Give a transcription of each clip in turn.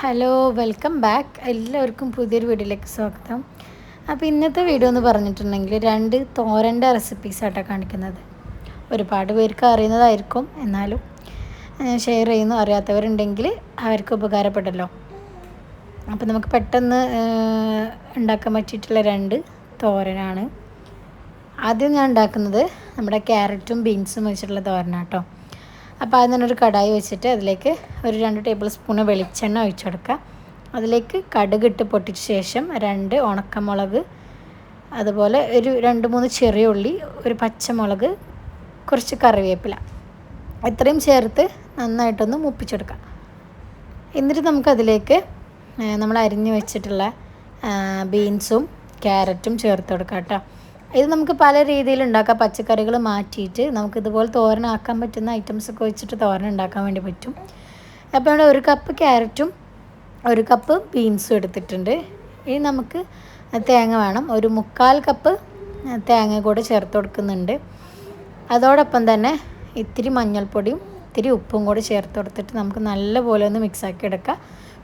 Hello welcome back എല്ലാവർക്കും പുതിയൊരു വീഡിയോയിലേക്ക് സ്വാഗതം. അപ്പോൾ ഇന്നത്തെ വീഡിയോ എന്ന് പറഞ്ഞിട്ടുണ്ടെങ്കിൽ രണ്ട് തോരന്റെ റെസിപ്പീസായിട്ടാണ് കാണിക്കുന്നത്. ഒരുപാട് പേർക്ക് അറിയുന്നതായിരിക്കും. എന്നാലും ഷെയർ ചെയ്യുന്നു. അറിയാത്തവരുണ്ടെങ്കിൽ അവർക്ക് ഉപകാരപ്പെട്ടല്ലോ. അപ്പോൾ നമുക്ക് പെട്ടെന്ന് ഉണ്ടാക്കാൻ പറ്റിയിട്ടുള്ള രണ്ട് തോരനാണ്. ആദ്യം ഞാൻ ഉണ്ടാക്കുന്നത് നമ്മുടെ ക്യാരറ്റും ബീൻസും വെച്ചിട്ടുള്ള തോരനാട്ടോ. അപ്പോൾ ഒരു കടായി വെച്ചിട്ട് അതിലേക്ക് ഒരു രണ്ട് ടേബിൾ സ്പൂൺ വെളിച്ചെണ്ണ ഒഴിച്ചു കൊടുക്കുക. അതിലേക്ക് കടുക് ഇട്ട് പൊട്ടിച്ച ശേഷം രണ്ട് ഉണക്കമുളക് അതുപോലെ ഒരു രണ്ട് മൂന്ന് ചെറിയ ഉള്ളി ഒരു പച്ചമുളക് കുറച്ച് കറിവേപ്പില. ഇത്രയും ചേർത്ത് നന്നായിട്ടൊന്ന് മുപ്പിച്ചെടുക്കാം എന്നിട്ട് നമുക്കതിലേക്ക് നമ്മൾ അരിഞ്ഞു വെച്ചിട്ടുള്ള ബീൻസും ക്യാരറ്റും ചേർത്ത് കൊടുക്കാം കേട്ടോ. ഇത് നമുക്ക് പല രീതിയിൽ ഉണ്ടാക്കാം. പച്ചക്കറികൾ മാറ്റിയിട്ട് നമുക്ക് ഇതുപോലെ തോരനാക്കാൻ പറ്റുന്ന ഐറ്റംസ് ഒക്കെ വെച്ചിട്ട് തോരൻ ഉണ്ടാക്കാൻ വേണ്ടി പറ്റും. അപ്പോൾ ഇവിടെ ഒരു കപ്പ് ക്യാരറ്റും ഒരു കപ്പ് ബീൻസും എടുത്തിട്ടുണ്ട്. ഇനി നമുക്ക് തേങ്ങ വേണം. ഒരു മുക്കാൽ കപ്പ് തേങ്ങ കൂടെ ചേർത്ത് കൊടുക്കുന്നുണ്ട്. അതോടൊപ്പം തന്നെ ഇത്തിരി മഞ്ഞൾപ്പൊടിയും ഇത്തിരി ഉപ്പും കൂടെ ചേർത്ത് കൊടുത്തിട്ട് നമുക്ക് നല്ലപോലെ ഒന്ന് മിക്സാക്കി എടുക്കാം.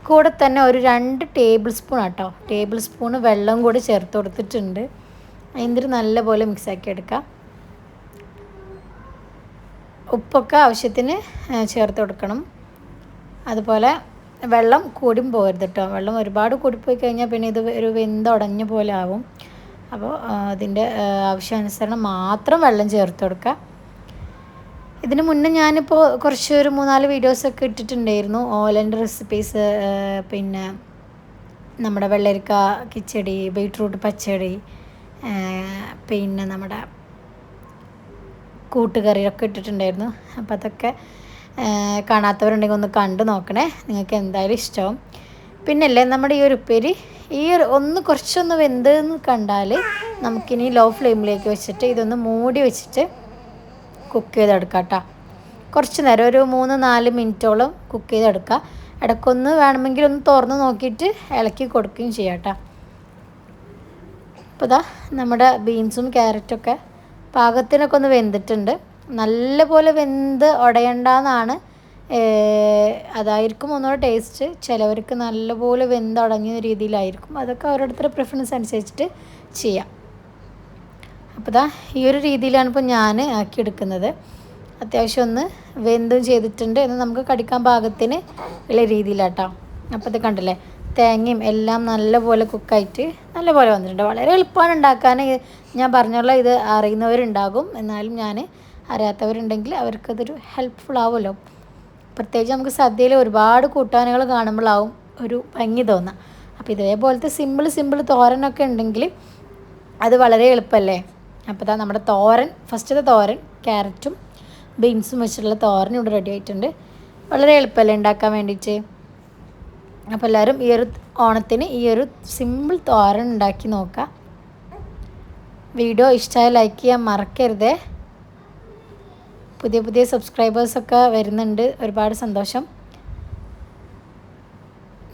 കൂടെ തന്നെ ഒരു രണ്ട് ടേബിൾ സ്പൂൺ ആട്ടോ. ടേബിൾ സ്പൂൺ വെള്ളം കൂടി ചേർത്ത് കൊടുത്തിട്ടുണ്ട്. എന്നിട്ട് നല്ലപോലെ മിക്സാക്കി എടുക്കുക ഉപ്പൊക്കെ ആവശ്യത്തിന് ചേർത്ത് കൊടുക്കണം. അതുപോലെ വെള്ളം കൂടിയും പോകരുത് കേട്ടോ വെള്ളം ഒരുപാട് കൂടിപ്പോയി കഴിഞ്ഞാൽ പിന്നെ ഇത് ഒരു വെന്തുടഞ്ഞ പോലെ ആവും. അപ്പോൾ അതിന്റെ ആവശ്യാനുസരണം മാത്രം വെള്ളം ചേർത്ത് കൊടുക്കുക ഇതിന് മുന്നേ ഞാനിപ്പോൾ കുറച്ച് ഒരു മൂന്നാൽ വീഡിയോസൊക്കെ ഇട്ടിട്ടുണ്ടായിരുന്നു. ഓലന്റെ റെസിപ്പീസ് പിന്നെ നമ്മുടെ വെള്ളരിക്ക കിച്ചടി ബീട്രൂട്ട് പച്ചടി പിന്നെ നമ്മുടെ കൂട്ടുകറിയൊക്കെ ഇട്ടിട്ടുണ്ടായിരുന്നു. അപ്പോൾ അതൊക്കെ കാണാത്തവരുണ്ടെങ്കിൽ ഒന്ന് കണ്ടു നോക്കണേ. നിങ്ങൾക്ക് എന്തായാലും ഇഷ്ടമാവും പിന്നല്ലേ നമ്മുടെ ഈ ഒരു ഉപ്പേരി ഈ ഒരു ഒന്ന് കുറച്ചൊന്ന് വെന്തെന്ന് കണ്ടാൽ നമുക്കിനി ലോ ഫ്ലെയിമിലേക്ക് വെച്ചിട്ട് ഇതൊന്ന് മൂടി വെച്ചിട്ട് കുക്ക് ചെയ്തെടുക്കാം കേട്ടോ. കുറച്ച് നേരം ഒരു മൂന്ന് നാല് മിനിറ്റോളം കുക്ക് ചെയ്തെടുക്കുക ഇടയ്ക്കൊന്ന് വേണമെങ്കിൽ ഒന്ന് തുറന്ന് നോക്കിയിട്ട് ഇളക്കി കൊടുക്കുകയും ചെയ്യാം കേട്ടോ. അപ്പോൾ ഇതാ നമ്മുടെ ബീൻസും ക്യാരറ്റൊക്കെ പാകത്തിനൊക്കെ ഒന്ന് വെന്തിട്ടുണ്ട്. നല്ലപോലെ വെന്ത് ഉടയണ്ടെന്നാണ് അതായിരിക്കും ഒന്നുകൂടെ ടേസ്റ്റ്. ചിലവർക്ക് നല്ലപോലെ വെന്ത് അടങ്ങിയ രീതിയിലായിരിക്കും. അതൊക്കെ ഓരോരുത്തരുടെ പ്രിഫറൻസ് അനുസരിച്ചിട്ട് ചെയ്യാം. അപ്പോൾ ഇതാ ഈ ഒരു രീതിയിലാണ് ഇപ്പോൾ ഞാൻ ആക്കിയെടുക്കുന്നത്. അത്യാവശ്യം ഒന്ന് വെന്തും ചെയ്തിട്ടുണ്ട് എന്ന് നമുക്ക് കടിക്കാൻ പാകത്തിന് ഉള്ള രീതിയിലാട്ടോ. അപ്പോൾ ഇത് കണ്ടില്ലേ? തേങ്ങയും എല്ലാം നല്ലപോലെ കുക്കായിട്ട് നല്ലപോലെ വന്നിട്ടുണ്ട്. വളരെ എളുപ്പമാണ് ഉണ്ടാക്കാൻ. ഞാൻ പറഞ്ഞുള്ള ഇത് അറിയുന്നവരുണ്ടാകും. എന്നാലും ഞാൻ അറിയാത്തവരുണ്ടെങ്കിൽ അവർക്കതൊരു ഹെൽപ്ഫുൾ ആവുമല്ലോ. പ്രത്യേകിച്ച് നമുക്ക് സദ്യയിൽ ഒരുപാട് കൂട്ടാനുകൾ കാണുമ്പോഴാവും ഒരു ഭംഗി തോന്നുക. അപ്പോൾ ഇതേപോലത്തെ സിമ്പിൾ സിമ്പിൾ തോരനൊക്കെ ഉണ്ടെങ്കിൽ അത് വളരെ എളുപ്പമല്ലേ? അപ്പോൾ ഇതാ നമ്മുടെ തോരൻ ഫസ്റ്റത്തെ തോരൻ ക്യാരറ്റും ബീൻസും വെച്ചിട്ടുള്ള തോരൻ ഇവിടെ റെഡി ആയിട്ടുണ്ട്. വളരെ എളുപ്പമല്ലേ ഉണ്ടാക്കാൻ വേണ്ടിയിട്ട്? അപ്പോൾ എല്ലാവരും ഈ ഒരു ഓണത്തിന് ഈ ഒരു സിമ്പിൾ തോരൻ ഉണ്ടാക്കി നോക്കുക വീഡിയോ ഇഷ്ടമായ ലൈക്ക് ചെയ്യാൻ മറക്കരുതേ. പുതിയ പുതിയ സബ്സ്ക്രൈബേഴ്സൊക്കെ വരുന്നുണ്ട്. ഒരുപാട് സന്തോഷം.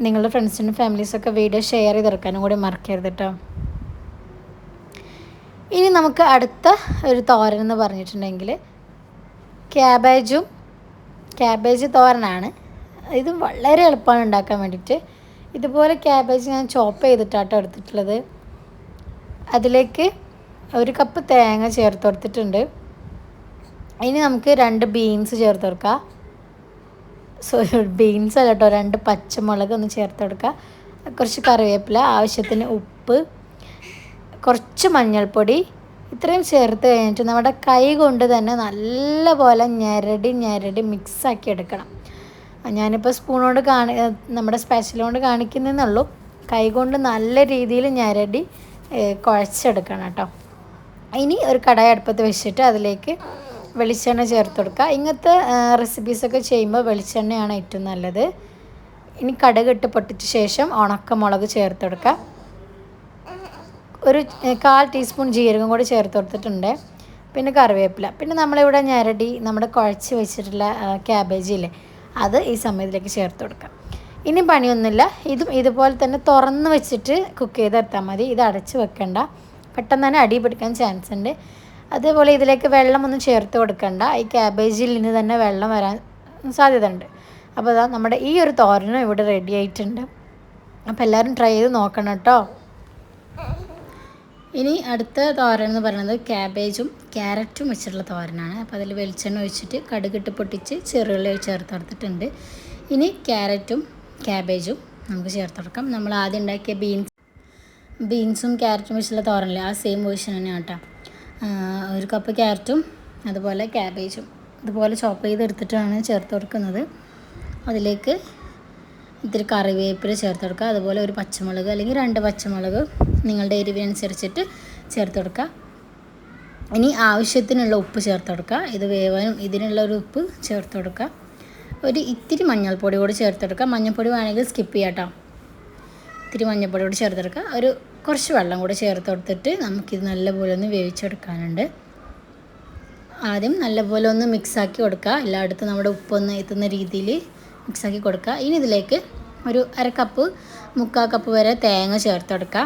നിങ്ങളുടെ ഫ്രണ്ട്സിനും ഫാമിലീസൊക്കെ വീഡിയോ ഷെയർ ചെയ്തെടുക്കാനും കൂടി മറക്കരുത് കേട്ടോ ഇനി നമുക്ക് അടുത്ത ഒരു തോരൻ എന്ന് പറഞ്ഞിട്ടുണ്ടെങ്കിൽ ക്യാബേജും ക്യാബേജ് തോരനാണ്. ഇത് വളരെ എളുപ്പമാണ് ഉണ്ടാക്കാൻ വേണ്ടിയിട്ട്. ഇതുപോലെ ക്യാബേജ് ഞാൻ ചോപ്പ് ചെയ്തിട്ടാട്ടോ എടുത്തിട്ടുള്ളത്. അതിലേക്ക് ഒരു കപ്പ് തേങ്ങ ചേർത്ത് കൊടുത്തിട്ടുണ്ട്. ഇനി നമുക്ക് രണ്ട് ബീൻസ് ചേർത്ത് കൊടുക്കാം. സോ ബീൻസ് അല്ല കേട്ടോ രണ്ട് പച്ചമുളക് ഒന്ന് ചേർത്ത് കൊടുക്കുക കുറച്ച് കറിവേപ്പില ആവശ്യത്തിന് ഉപ്പ് കുറച്ച് മഞ്ഞൾപ്പൊടി. ഇത്രയും ചേർത്ത് കഴിഞ്ഞിട്ട് നമ്മുടെ കൈ കൊണ്ട് തന്നെ നല്ലപോലെ ഞെരടി ഞെരടി മിക്സാക്കി എടുക്കണം. ഞാനിപ്പോൾ സ്പൂണുകൊണ്ട് കാണി നമ്മുടെ സ്പെഷ്യലോണ്ട് കൊണ്ട് കാണിക്കുന്നതെന്നുള്ളൂ കൈ കൊണ്ട് നല്ല രീതിയിൽ ഞരടി കുഴച്ചെടുക്കണം കേട്ടോ. ഇനി ഒരു കടായി അടുപ്പത്ത് വെച്ചിട്ട് അതിലേക്ക് വെളിച്ചെണ്ണ ചേർത്ത് കൊടുക്കുക. ഇങ്ങനത്തെ റെസിപ്പീസൊക്കെ ചെയ്യുമ്പോൾ വെളിച്ചെണ്ണയാണ് ഏറ്റവും നല്ലത്. ഇനി കടുക് ഇട്ട് പൊട്ടിച്ച ശേഷം ഉണക്കമുളക് ചേർത്ത് കൊടുക്കുക. ഒരു കാൽ ടീസ്പൂൺ ജീരകം കൂടി ചേർത്ത് കൊടുത്തിട്ടുണ്ട്. പിന്നെ കറിവേപ്പില. പിന്നെ നമ്മളിവിടെ ഞരടി നമ്മുടെ കുഴച്ച് വെച്ചിട്ടുള്ള ക്യാബേജ് ഇല്ലേ അത് ഈ സമയത്തിലേക്ക് ചേർത്ത് കൊടുക്കാം. ഇനി പണിയൊന്നുമില്ല. ഇതും ഇതുപോലെ തന്നെ തുറന്ന് വെച്ചിട്ട് കുക്ക് ചെയ്തെടുത്താൽ മതി. ഇത് അടച്ച് വെക്കണ്ട. പെട്ടെന്ന് തന്നെ അടി പിടിക്കാൻ ചാൻസ് ഉണ്ട്. അതേപോലെ ഇതിലേക്ക് വെള്ളമൊന്നും ചേർത്ത് കൊടുക്കണ്ട. ഈ ക്യാബേജിൽ നിന്ന് തന്നെ വെള്ളം വരാൻ സാധ്യത ഉണ്ട് അപ്പോൾ അതാ നമ്മുടെ ഈ ഒരു തോരനും ഇവിടെ റെഡി ആയിട്ടുണ്ട്. അപ്പോൾ എല്ലാവരും ട്രൈ ചെയ്ത് നോക്കണം കേട്ടോ. ഇനി അടുത്ത തോരൻ എന്ന് പറയുന്നത് ക്യാബേജും ക്യാരറ്റും വെച്ചിട്ടുള്ള തോരനാണ്. അപ്പോൾ അതിൽ വെളിച്ചെണ്ണ ഒഴിച്ചിട്ട് കടുകിട്ട് പൊട്ടിച്ച് ചെറുകളിൽ ചേർത്ത് കൊടുത്തിട്ടുണ്ട്. ഇനി ക്യാരറ്റും ക്യാബേജും നമുക്ക് ചേർത്ത് കൊടുക്കാം. നമ്മൾ ആദ്യം ഉണ്ടാക്കിയ ബീൻസ് ബീൻസും ക്യാരറ്റും വെച്ചിട്ടുള്ള തോരനല്ലേ? ആ സെയിം പൊസിഷൻ തന്നെയാണ് കേട്ടോ. ഒരു കപ്പ് ക്യാരറ്റും അതുപോലെ ക്യാബേജും ഇതുപോലെ ചോപ്പ് ചെയ്തെടുത്തിട്ടാണ് ചേർത്ത് കൊടുക്കുന്നത്. അതിലേക്ക് ഇത്തിരി കറിവേപ്പില ചേർത്ത് കൊടുക്കുക. അതുപോലെ ഒരു പച്ചമുളക് അല്ലെങ്കിൽ രണ്ട് പച്ചമുളക് നിങ്ങളുടെ എരിവിനനുസരിച്ചിട്ട് ചേർത്ത് കൊടുക്കുക. ഇനി ആവശ്യത്തിനുള്ള ഉപ്പ് ചേർത്ത് കൊടുക്കുക. ഇത് വേവാനും ഇതിനുള്ള ഒരു ഉപ്പ് ചേർത്ത് കൊടുക്കുക. ഒരു ഇത്തിരി മഞ്ഞൾപ്പൊടി കൂടി ചേർത്ത് കൊടുക്കുക. മഞ്ഞൾപ്പൊടി വേണമെങ്കിൽ സ്കിപ്പ് ചെയ്യാം കേട്ടോ ഇത്തിരി മഞ്ഞൾപ്പൊടി കൂടി ചേർത്ത് കൊടുക്കുക. ഒരു കുറച്ച് വെള്ളം കൂടി ചേർത്ത് കൊടുത്തിട്ട് നമുക്കിത് നല്ലപോലെ ഒന്ന് വേവിച്ചെടുക്കാനുണ്ട്. ആദ്യം നല്ലപോലെ ഒന്ന് മിക്സാക്കി കൊടുക്കുക. എല്ലായിടത്തും നമ്മുടെ ഉപ്പൊന്ന് എത്തുന്ന രീതിയിൽ മിക്സാക്കി കൊടുക്കുക. ഇനി ഇതിലേക്ക് ഒരു അര കപ്പ് മുക്കാൽ കപ്പ് വരെ തേങ്ങ ചേർത്ത് കൊടുക്കുക.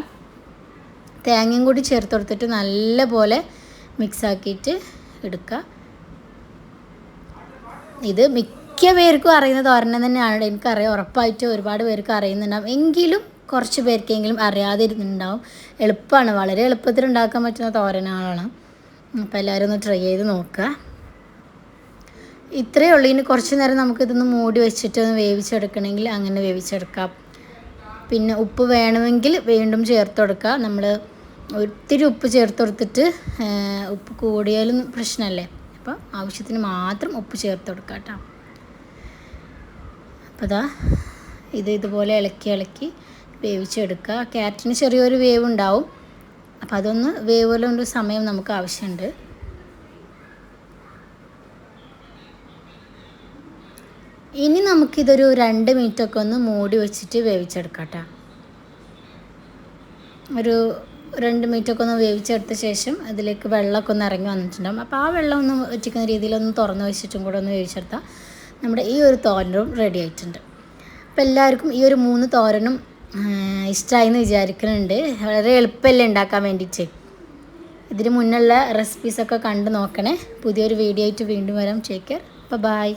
തേങ്ങയും കൂടി ചേർത്ത് കൊടുത്തിട്ട് നല്ലപോലെ മിക്സാക്കിയിട്ട് എടുക്കുക. ഇത് മിക്ക പേർക്കും അറിയുന്ന ഒരെണ്ണം തന്നെയാണ് എനിക്കറിയാം. ഉറപ്പായിട്ട് ഒരുപാട് പേർക്ക് അറിയുന്നുണ്ടാവും. എങ്കിലും കുറച്ച് പേർക്കെങ്കിലും അറിയാതിരുന്നുണ്ടാവും. എളുപ്പമാണ്. വളരെ എളുപ്പത്തിൽ ഉണ്ടാക്കാൻ പറ്റുന്ന തോരനാളാണ് അപ്പോൾ എല്ലാവരും ഒന്ന് ട്രൈ ചെയ്ത് നോക്കുക. ഇത്രയേ ഉള്ളൂ. ഇനി കുറച്ച് നേരം നമുക്കിതൊന്ന് മൂടി വെച്ചിട്ട് ഒന്ന് വേവിച്ചെടുക്കണമെങ്കിൽ അങ്ങനെ വേവിച്ചെടുക്കാം. പിന്നെ ഉപ്പ് വേണമെങ്കിൽ വീണ്ടും ചേർത്ത് കൊടുക്കുക. നമ്മൾ ഒത്തിരി ഉപ്പ് ചേർത്ത് കൊടുത്തിട്ട് ഉപ്പ് കൂടിയാലും പ്രശ്നമല്ലേ? അപ്പോൾ ആവശ്യത്തിന് മാത്രം ഉപ്പ് ചേർത്ത് കൊടുക്കുക കേട്ടോ. അപ്പോൾ അതാ ഇത് ഇതുപോലെ ഇളക്കി ഇളക്കി വേവിച്ചെടുക്കുക. ക്യാരറ്റിന് ചെറിയൊരു വേവ് ഉണ്ടാവും അപ്പോൾ അതൊന്ന് വേവുകൊണ്ട് സമയം നമുക്ക് ആവശ്യമുണ്ട്. ഇനി നമുക്കിതൊരു രണ്ട് മിനിറ്റൊക്കെ ഒന്ന് മൂടി വെച്ചിട്ട് വേവിച്ചെടുക്കാം കേട്ടോ ഒരു രണ്ട് മിനിറ്റൊക്കെ ഒന്ന് വേവിച്ചെടുത്ത ശേഷം അതിലേക്ക് വെള്ളമൊക്കെ ഒന്ന് ഇറങ്ങി വന്നിട്ടുണ്ടാകും അപ്പോൾ ആ വെള്ളം ഒന്ന് വെച്ചിരിക്കുന്ന രീതിയിലൊന്ന് തുറന്ന് വെച്ചിട്ടും കൂടെ ഒന്ന് വേവിച്ചെടുത്താൽ നമ്മുടെ ഈ ഒരു തോരനും റെഡി ആയിട്ടുണ്ട്. അപ്പോൾ എല്ലാവർക്കും ഈ ഒരു മൂന്ന് തോരനും ഇഷ്ടമായി എന്ന് വിചാരിക്കുന്നുണ്ട് വളരെ എളുപ്പമല്ലേ ഉണ്ടാക്കാൻ വേണ്ടിയിട്ട്. ഇതിന് മുന്നുള്ള റെസിപ്പീസൊക്കെ കണ്ട് നോക്കണേ. പുതിയൊരു വീഡിയോ ആയിട്ട് വീണ്ടും വരാം. Take care bye